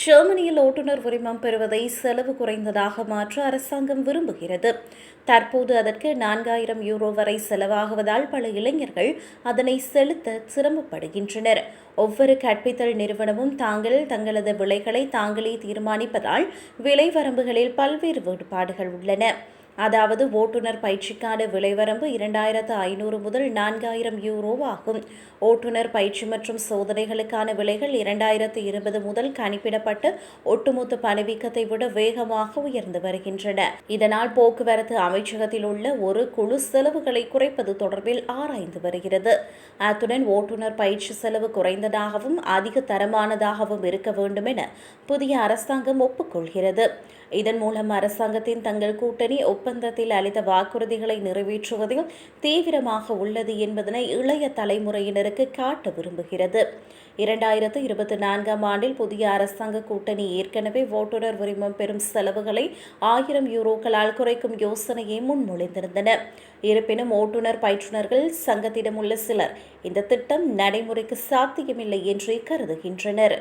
ஜெர்மனியில் ஓட்டுநர் உரிமம் பெறுவதை செலவு குறைந்ததாக மாற்ற அரசாங்கம் விரும்புகிறது. தற்போது அதற்கு நான்காயிரம் யூரோ வரை செலவாகுவதால் பல இளைஞர்கள் அதனை செலுத்த சிரமப்படுகின்றனர். ஒவ்வொரு கற்பித்தல் நிறுவனமும் தாங்கள் தங்களது விலைகளை தாங்களே தீர்மானிப்பதால் விலை வரம்புகளில் பல்வேறு வேறுபாடுகள் உள்ளன. அதாவது ஓட்டுநர் பயிற்சிக்கான விலைவரம்பு இரண்டாயிரத்து ஐநூறு முதல் நான்காயிரம் யூரோ ஆகும். ஓட்டுநர் பயிற்சி மற்றும் சோதனைகளுக்கான விலைகள் இரண்டாயிரத்து இருபது முதல் கணிப்பிடப்பட்டு ஒட்டுமொத்த பணவீக்கத்தை விட வேகமாக உயர்ந்து வருகின்றன. இதனால் போக்குவரத்து அமைச்சகத்தில் உள்ள ஒரு குழு செலவுகளை குறைப்பது தொடர்பில் ஆராய்ந்து வருகிறது. அத்துடன் ஓட்டுநர் பயிற்சி செலவு குறைந்ததாகவும் அதிக தரமானதாகவும் இருக்க வேண்டும் என புதிய அரசாங்கம் ஒப்புக்கொள்கிறது. இதன் மூலம் அரசாங்கத்தின் தங்கள் கூட்டணி ஒப்பந்தத்தில் அளித்த வாக்குறுதிகளை நிறைவேற்றுவதில் தீவிரமாக உள்ளது என்பதனை இளைய தலைமுறையினருக்கு காட்ட விரும்புகிறது. இரண்டாயிரத்து இருபத்தி நான்காம் ஆண்டில் புதிய அரசாங்க கூட்டணி ஏற்கனவே ஓட்டுநர் உரிமம் பெறும் செலவுகளை ஆயிரம் யூரோக்களால் குறைக்கும் யோசனையை முன்மொழிந்திருந்தன. இருப்பினும் ஓட்டுநர் பயிற்றுநர்கள் சங்கத்திடம் உள்ள சிலர் இந்த திட்டம் நடைமுறைக்கு சாத்தியமில்லை என்றே கருதுகின்றனர்.